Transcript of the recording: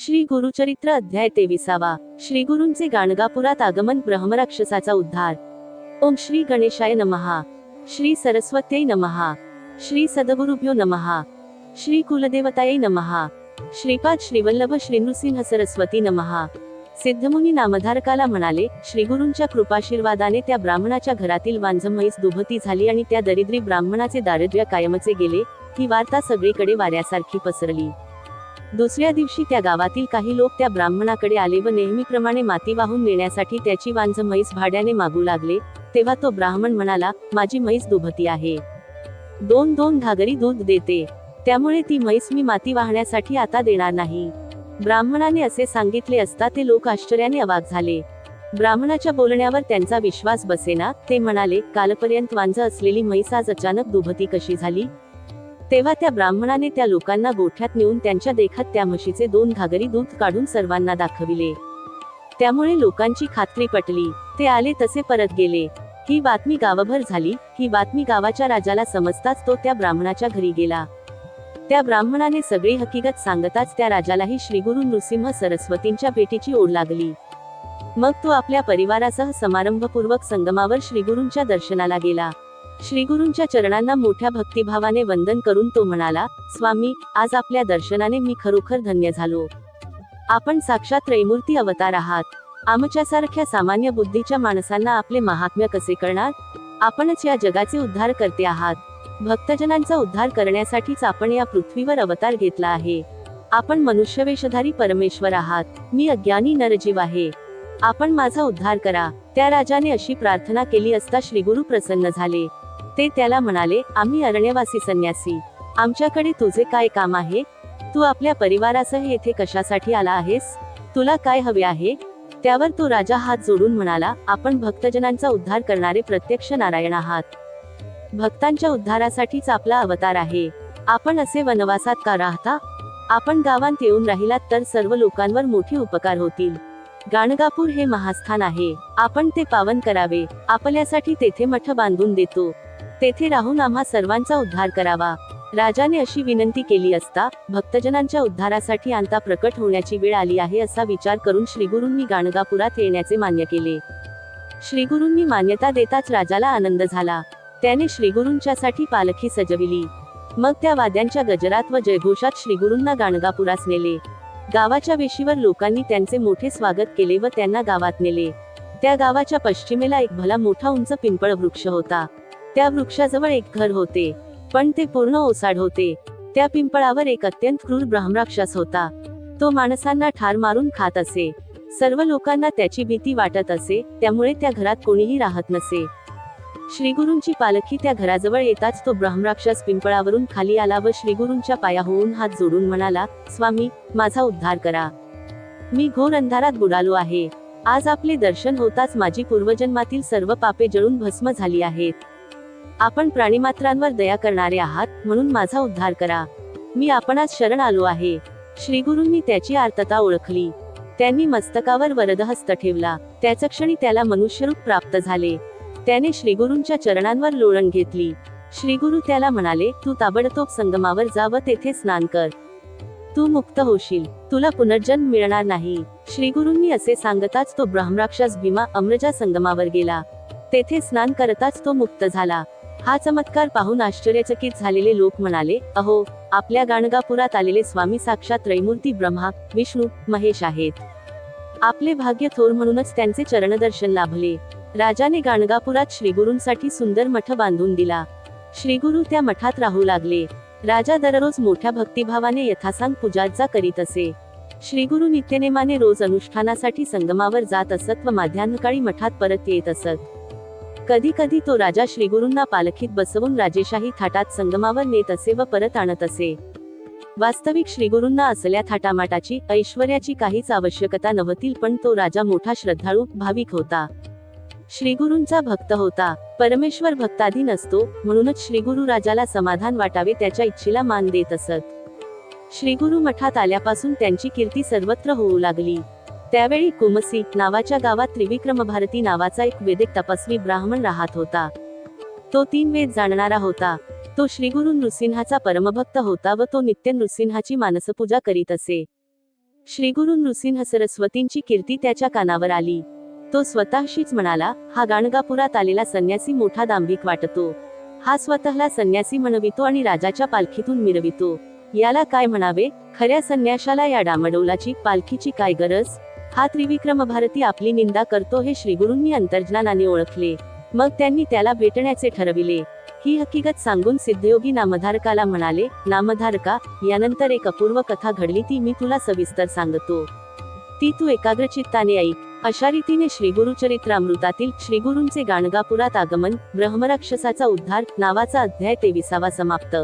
श्री गुरुचरित्र अध्याय तेविसावा. श्री गुरूंचे गाणगापुरात आगमन ब्रह्मराक्षसाचा उद्धार. ओम श्री गणेशाय नमहा श्री सरस्वत्यै नमहा श्री सदगुरुभ्यो नमहा श्री कुलदेवतायै नमहा श्रीपाद श्रीवल्लभ श्री नृसिंह सरस्वती नमहा सिद्धमुनी नामधारकाला म्हणाले श्रीगुरूंच्या कृपाशीर्वादाने त्या ब्राह्मणाच्या घरातील वांझं म्हैस दुभती झाली आणि त्या दरिद्री ब्राह्मणाचे दारिद्र्य कायमचे गेले. ही वार्ता सगळीकडे वाऱ्यासारखी पसरली. दुसऱ्या दिवशी त्या गावातील काही लोक त्या ब्राह्मणाकडे आले व नेहमीप्रमाणे माती वाहून नेण्यासाठी त्याची वांज म्हैस भाड्याने मागू लागले तेव्हा तो ब्राह्मण म्हणाला माझी म्हैस दुभती आहे. दोन दोन घागरी दूध देते. त्यामुळे ती म्हैस मी माती वाहण्यासाठी आता देणार नाही. ब्राह्मणाने असे सांगितले असता ते लोक आश्चर्याने अवाक झाले. ब्राह्मणाच्या बोलण्यावर त्यांचा विश्वास बसेना ते म्हणाले कालपर्यंत वांज असलेली म्हैस आज अचानक दुभती कशी झाली? तेव्हा त्या ब्राह्मणाने त्या लोकांना गोठ्यात नेऊन त्यांच्या देखत त्या म्हशीचे दोन घागरी दूध काढून सर्वांना दाखविले. त्यामुळे लोकांची खात्री पटली. ते आले तसे परत गेले. ही बातमी गावभर झाली. ही बातमी गावाच्या राजाला समजताच तो त्या ब्राह्मणाच्या घरी गेला. त्या ब्राह्मणाने सगळी हकीकत सांगताच त्या राजालाही श्रीगुरु नृसिंह सरस्वतींच्या भेटीची ओढ लागली. मग तो आपल्या परिवारासह समारंभपूर्वक संगमावर श्रीगुरूंच्या दर्शनाला गेला. श्रीगुरूंच्या चरणांना मोठ्या भक्तिभावाने वंदन करून तो म्हणाला स्वामी आज आपल्या दर्शनाने मी खरोखर धन्य झालो. आपण साक्षात त्रैमूर्ती अवतार आहात. आमच्यासारख्या सामान्य बुद्धीच्या माणसांना आपले महात्म्य कसे करणार? आपणच या जगाचे उद्धार करते आहात. भक्तजनांचा उद्धार करण्यासाठीच आपण या पृथ्वीवर अवतार घेतला आहे. आपण मनुष्यवेशधारी परमेश्वर आहात. मी अज्ञानी नरजीव आहे. आपण माझा उद्धार करा. त्या राजाने अशी प्रार्थना केली असता श्रीगुरु प्रसन्न झाले. ते त्याला म्हणाले आम्ही अरण्यवासी संन्यासी. आमच्याकडे तुझे काय काम आहे? तू आपल्या परिवारासह येथे कशासाठी आला आहेस? तुला काय हवे आहे? त्यावर तो राजा हात जोडून म्हणाला आपण भक्तजनांचा उद्धार करणारे प्रत्यक्ष नारायण आहात. भक्तांच्या उद्धारासाठीच आपला अवतार आहे. आपण असे वनवासात का राहता आपण गावांत येऊन राहिलात तर सर्व लोकांवर मोठी उपकार होतील. गाणगापूर हे महास्थान आहे. आपण ते पावन करावे. आपल्यासाठी तेथे मठ बांधून देतो. तेथे राहून आम्हा सर्वांचा उद्धार करावा. राजाने अशी विनंती केली असता भक्तजनांच्या उद्धारासाठी अंता प्रकट होण्याची वेळ आली आहे असा विचार करून श्रीगुरूंनी गाणगापुरात येण्याचे मान्य केले. श्रीगुरूंनी मान्यता देताच राजाला आनंद झाला. त्याने श्रीगुरूंच्यासाठी पालखी सजविली. मग त्या वाद्यांच्या गजरात व जयघोषात श्रीगुरूंना गाणगापुरास नेले. गावाच्या वेशीवर लोकांनी त्यांचे मोठे स्वागत केले व त्यांना गावात नेले. त्या गावाच्या पश्चिमेला एक भला मोठा उंच पिंपळ वृक्ष होता. त्या वृक्षाजवळ एक घर होते. पण ते पूर्ण ओसाड होते. त्या पिंपळावर एक अत्यंत क्रूर ब्रह्मराक्षस होता. तो माणसांना ठार मारून खात असे. सर्व लोकांना त्याची भीती वाटत असे त्यामुळे त्या घरात कोणीही राहत नसे. श्रीगुरूंची पालखी त्या घराजवळ येताच तो ब्रह्मराक्षस पिंपळावरून खाली आला व श्रीगुरूंच्या पाया होऊन हात जोडून म्हणाला स्वामी माझा उद्धार करा. मी घोर अंधारात बुडालो आहे. आज आपले दर्शन होताच माझी पूर्वजन्मातील सर्व पापे जळून भस्म झाली आहेत. आपण प्राणीमात्रांवर दया करणारे आहात म्हणून माझा उद्धार करा. मी आपणास शरण आलो आहे. श्रीगुरूंनी त्याची आर्तता ओळखली. त्यांनी मस्तकावर वरदहस्त ठेवला. त्याच क्षणी त्याला मनुष्यरूप प्राप्त झाले. त्याने श्रीगुरूंच्या चरणांवर लोळण घेतली. श्रीगुरु त्याला म्हणाले तू ताबडतोब संगमावर जा व तेथे स्नान कर. तू मुक्त होशील. तुला पुनर्जन्म मिळणार नाही. श्रीगुरूंनी असे सांगताच तो ब्रह्मराक्षस भीमा अमृजा संगमावर गेला. तेथे स्नान करताच तो मुक्त झाला. हा चमत्कार पाहून आश्चर्यचकित झालेले लोक म्हणाले अहो आपल्या गाणगापुरात आलेले स्वामी साक्षात त्रैमूर्ती ब्रह्मा विष्णू महेश आहेत. आपले भाग्य थोर म्हणूनच त्यांचे चरणदर्शन लाभले. राजाने गाणगापुरात श्रीगुरूंसाठी सुंदर मठ बांधून दिला. श्रीगुरु त्या मठात राहू लागले. राजा दररोज मोठ्या भक्तिभावाने यथासांग पूजार्चा करीत असे. श्रीगुरु नित्यनेमाने रोज अनुष्ठानासाठी संगमावर जात असत व माध्यान्हकाळी मठात परत येत असत. कधी कधी तो राजा श्रीगुरूंना पालखीत बसवून राजेशाही थाटात संगमावर नेत असे व परत आणत असे. वास्तविक श्रीगुरूंना असल्या थाटामाटाची ऐश्वर्याची काहीच आवश्यकता नव्हती पण तो राजा मोठा श्रद्धाळू भाविक होता. श्रीगुरूंचा भक्त होता. परमेश्वर भक्ताधीन असतो म्हणूनच श्रीगुरु राजाला समाधान वाटावे त्याच्या इच्छेला मान देत असत. श्रीगुरु मठात आल्यापासून त्यांची कीर्ती सर्वत्र होऊ लागली. त्यावेळी कुमसी नावाच्या गावात त्रिविक्रम भारती नावाचा एक वेदिक तपस्वी ब्राह्मण राहत होता. तो तीन वेद जाणणारा होता. तो श्रीगुरु नृसिंहाचा परमभक्त होता व तो नित्य नृसिंहाची मानसपूजा करीत असे. श्रीगुरु नृसिंह सरस्वतींची कीर्ती त्याच्या कानावर आली. तो स्वतःशीच म्हणाला हा गाणगापुरात आलेला संन्यासी मोठा दांभिक वाटतो. हा स्वतःला संन्यासी म्हणवितो आणि राजाच्या पालखीतून मिरवितो. याला काय म्हणावे? खऱ्या संन्याशाला या डामडौलाची पालखीची काय गरज? हा त्रिविक्रम भारती आपली निंदा करतो हे श्रीगुरूंनी अंतर्ज्ञानाने ओळखले. मग त्यांनी त्याला भेटण्याचे ठरविले. ही हकीकत सांगून सिद्धयोगी नामधारकाला म्हणाले नामधारका यानंतर एक अपूर्व कथा घडली ती मी तुला सविस्तर सांगतो. ती तू एकाग्रचित्ताने ऐक. अशा रीतीने श्रीगुरुचरित्रामृतातील श्रीगुरूंचे गाणगापुरात आगमन ब्रह्मराक्षसाचा उद्धार नावाचा अध्याय तेविसावा समाप्त.